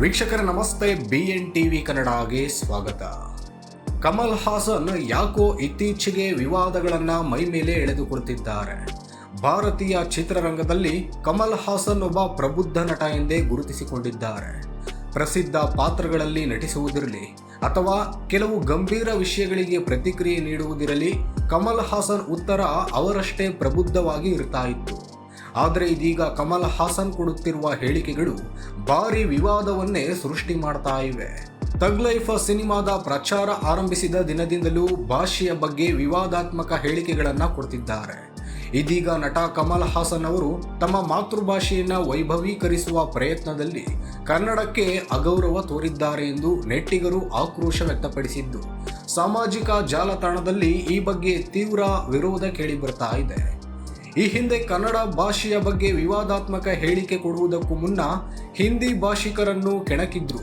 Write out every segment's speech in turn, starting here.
ವೀಕ್ಷಕರ ನಮಸ್ತೆ B N TV ಕನ್ನಡಗೆ ಸ್ವಾಗತ. ಕಮಲ್ ಹಾಸನ್ ಯಾಕೋ ಇತ್ತೀಚೆಗೆ ವಿವಾದಗಳನ್ನು ಮೈ ಮೇಲೆ ಎಳೆದುಕೊಳ್ತಿದ್ದಾರೆ ಭಾರತೀಯ ಚಿತ್ರರಂಗದಲ್ಲಿ ಕಮಲ್ ಹಾಸನ್ ಒಬ್ಬ ಪ್ರಬುದ್ಧ ನಟ ಎಂದೇ ಗುರುತಿಸಿಕೊಂಡಿದ್ದಾರೆ. ಪ್ರಸಿದ್ಧ ಪಾತ್ರಗಳಲ್ಲಿ ನಟಿಸುವುದಿರಲಿ ಅಥವಾ ಕೆಲವು ಗಂಭೀರ ವಿಷಯಗಳಿಗೆ ಪ್ರತಿಕ್ರಿಯೆ ನೀಡುವುದಿರಲಿ, ಕಮಲ್ ಹಾಸನ್ ಉತ್ತರ ಅವರಷ್ಟೇ ಪ್ರಬುದ್ಧವಾಗಿ ಇರ್ತಾ ಇತ್ತು. ಆದರೆ ಇದೀಗ ಕಮಲ್ ಹಾಸನ್ ಕೊಡುತ್ತಿರುವ ಹೇಳಿಕೆಗಳು ಭಾರಿ ವಿವಾದವನ್ನೇ ಸೃಷ್ಟಿ ಮಾಡ್ತಾ ಇವೆ. ತಗ್ ಲೈಫ್ ಸಿನಿಮಾದ ಪ್ರಚಾರ ಆರಂಭಿಸಿದ ದಿನದಿಂದಲೂ ಭಾಷೆಯ ಬಗ್ಗೆ ವಿವಾದಾತ್ಮಕ ಹೇಳಿಕೆಗಳನ್ನು ಕೊಡ್ತಿದ್ದಾರೆ. ಇದೀಗ ನಟ ಕಮಲ್ ಹಾಸನ್ ಅವರು ತಮ್ಮ ಮಾತೃಭಾಷೆಯನ್ನು ವೈಭವೀಕರಿಸುವ ಪ್ರಯತ್ನದಲ್ಲಿ ಕನ್ನಡಕ್ಕೆ ಅಗೌರವ ತೋರಿದ್ದಾರೆ ಎಂದು ನೆಟ್ಟಿಗರು ಆಕ್ರೋಶ ವ್ಯಕ್ತಪಡಿಸಿದ್ದು, ಸಾಮಾಜಿಕ ಜಾಲತಾಣದಲ್ಲಿ ಈ ಬಗ್ಗೆ ತೀವ್ರ ವಿರೋಧ ಕೇಳಿಬರ್ತಾ ಇದೆ. ಈ ಹಿಂದೆ ಕನ್ನಡ ಭಾಷೆಯ ಬಗ್ಗೆ ವಿವಾದಾತ್ಮಕ ಹೇಳಿಕೆ ಕೊಡುವುದಕ್ಕೂ ಮುನ್ನ ಹಿಂದಿ ಭಾಷಿಕರನ್ನು ಕೆಣಕಿದ್ರು.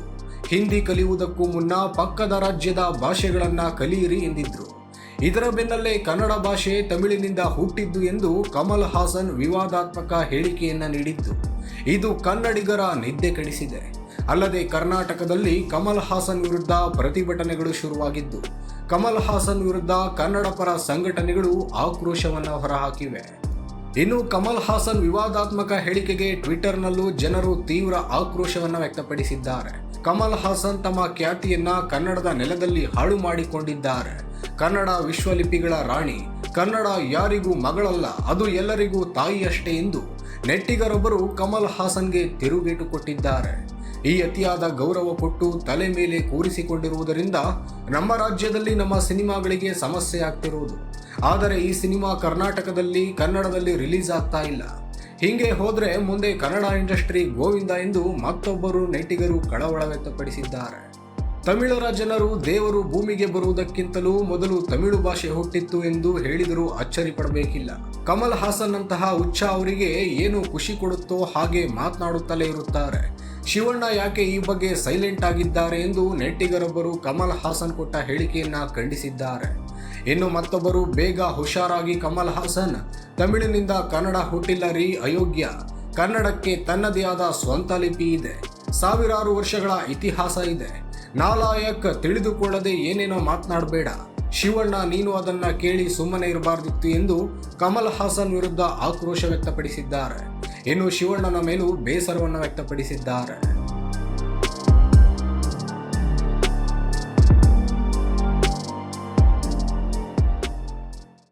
ಹಿಂದಿ ಕಲಿಯುವುದಕ್ಕೂ ಮುನ್ನ ಪಕ್ಕದ ರಾಜ್ಯದ ಭಾಷೆಗಳನ್ನು ಕಲಿಯಿರಿ ಎಂದಿದ್ರು. ಇದರ ಬೆನ್ನಲ್ಲೇ ಕನ್ನಡ ಭಾಷೆ ತಮಿಳಿನಿಂದ ಹುಟ್ಟಿದ್ದು ಎಂದು ಕಮಲ್ ಹಾಸನ್ ವಿವಾದಾತ್ಮಕ ಹೇಳಿಕೆಯನ್ನ ನೀಡಿದ್ದು. ಇದು ಕನ್ನಡಿಗರ ನಿದ್ದೆ ಕೆಡಿಸಿದೆ. ಅಲ್ಲದೆ ಕರ್ನಾಟಕದಲ್ಲಿ ಕಮಲ್ ಹಾಸನ್ ವಿರುದ್ಧ ಪ್ರತಿಭಟನೆಗಳು ಶುರುವಾಗಿದ್ದು, ಕಮಲ್ ಹಾಸನ್ ವಿರುದ್ಧ ಕನ್ನಡ ಪರ ಸಂಘಟನೆಗಳು ಆಕ್ರೋಶವನ್ನು ಹೊರಹಾಕಿವೆ. ಇನ್ನು ಕಮಲ್ ಹಾಸನ್ ವಿವಾದಾತ್ಮಕ ಹೇಳಿಕೆಗೆ ಟ್ವಿಟರ್ನಲ್ಲೂ ಜನರು ತೀವ್ರ ಆಕ್ರೋಶವನ್ನು ವ್ಯಕ್ತಪಡಿಸಿದ್ದಾರೆ. ಕಮಲ್ ಹಾಸನ್ ತಮ್ಮ ಖ್ಯಾತಿಯನ್ನ ಕನ್ನಡದ ನೆಲದಲ್ಲಿ ಹಾಳು ಮಾಡಿಕೊಂಡಿದ್ದಾರೆ. ಕನ್ನಡ ವಿಶ್ವಲಿಪಿಗಳ ರಾಣಿ, ಕನ್ನಡ ಯಾರಿಗೂ ಮಗಳಲ್ಲ, ಅದು ಎಲ್ಲರಿಗೂ ತಾಯಿಯಷ್ಟೇ ಎಂದು ನೆಟ್ಟಿಗರೊಬ್ಬರು ಕಮಲ್ ಹಾಸನ್ಗೆ ತಿರುಗೇಟು ಕೊಟ್ಟಿದ್ದಾರೆ. ಈ ಅತಿಯಾದ ಗೌರವ ಕೊಟ್ಟು ತಲೆ ಮೇಲೆ ಕೂರಿಸಿಕೊಂಡಿರುವುದರಿಂದ ನಮ್ಮ ರಾಜ್ಯದಲ್ಲಿ ನಮ್ಮ ಸಿನಿಮಾಗಳಿಗೆ ಸಮಸ್ಯೆ ಆಗ್ತಿರುವುದು. ಆದರೆ ಈ ಸಿನಿಮಾ ಕರ್ನಾಟಕದಲ್ಲಿ, ಕನ್ನಡದಲ್ಲಿ ರಿಲೀಸ್ ಆಗ್ತಾ ಇಲ್ಲ. ಹೀಗೆ ಹೋದರೆ ಮುಂದೆ ಕನ್ನಡ ಇಂಡಸ್ಟ್ರಿ ಗೋವಿಂದ ಎಂದು ಮತ್ತೊಬ್ಬರು ನೆಟ್ಟಿಗರು ಕಳವಳ ವ್ಯಕ್ತಪಡಿಸಿದ್ದಾರೆ. ತಮಿಳರ ಜನರು ದೇವರು ಭೂಮಿಗೆ ಬರುವುದಕ್ಕಿಂತಲೂ ಮೊದಲು ತಮಿಳು ಭಾಷೆ ಹುಟ್ಟಿತ್ತು ಎಂದು ಹೇಳಿದರೂ ಅಚ್ಚರಿ ಪಡಬೇಕಿಲ್ಲ. ಕಮಲ್ ಹಾಸನ್ ಅಂತಹ ಉಚ್ಚ ಅವರಿಗೆ ಏನು ಖುಷಿ ಕೊಡುತ್ತೋ ಹಾಗೆ ಮಾತನಾಡುತ್ತಲೇ ಇರುತ್ತಾರೆ. ಶಿವಣ್ಣ ಯಾಕೆ ಈ ಬಗ್ಗೆ ಸೈಲೆಂಟ್ ಆಗಿದ್ದಾರೆ ಎಂದು ನೆಟ್ಟಿಗರೊಬ್ಬರು ಕಮಲ್ ಹಾಸನ್ ಕೊಟ್ಟ ಹೇಳಿಕೆಯನ್ನ ಖಂಡಿಸಿದ್ದಾರೆ. ಇನ್ನು ಮತ್ತೊಬ್ಬರು ಬೇಗ ಹುಷಾರಾಗಿ ಕಮಲ್ ಹಾಸನ್, ತಮಿಳಿನಿಂದ ಕನ್ನಡ ಹುಟ್ಟಿಲ್ಲ ರೀ ಅಯೋಗ್ಯ, ಕನ್ನಡಕ್ಕೆ ತನ್ನದೇ ಆದ ಸ್ವಂತ ಲಿಪಿ ಇದೆ. ಸಾವಿರಾರು ವರ್ಷಗಳ ಇತಿಹಾಸ ಇದೆ. ನಾಲಾಯಕ್ ತಿಳಿದುಕೊಳ್ಳದೆ ಏನೇನೋ ಮಾತನಾಡಬೇಡ. ಶಿವಣ್ಣ, ನೀನು ಅದನ್ನ ಕೇಳಿ ಸುಮ್ಮನೆ ಇರಬಾರ್ದಿತ್ತು ಎಂದು ಕಮಲ್ ಹಾಸನ್ ವಿರುದ್ಧ ಆಕ್ರೋಶ ವ್ಯಕ್ತಪಡಿಸಿದ್ದಾರೆ. ಇನ್ನು ಶಿವಣ್ಣನ ಮೇಲೂ ಬೇಸರವನ್ನು ವ್ಯಕ್ತಪಡಿಸಿದ್ದಾರೆ.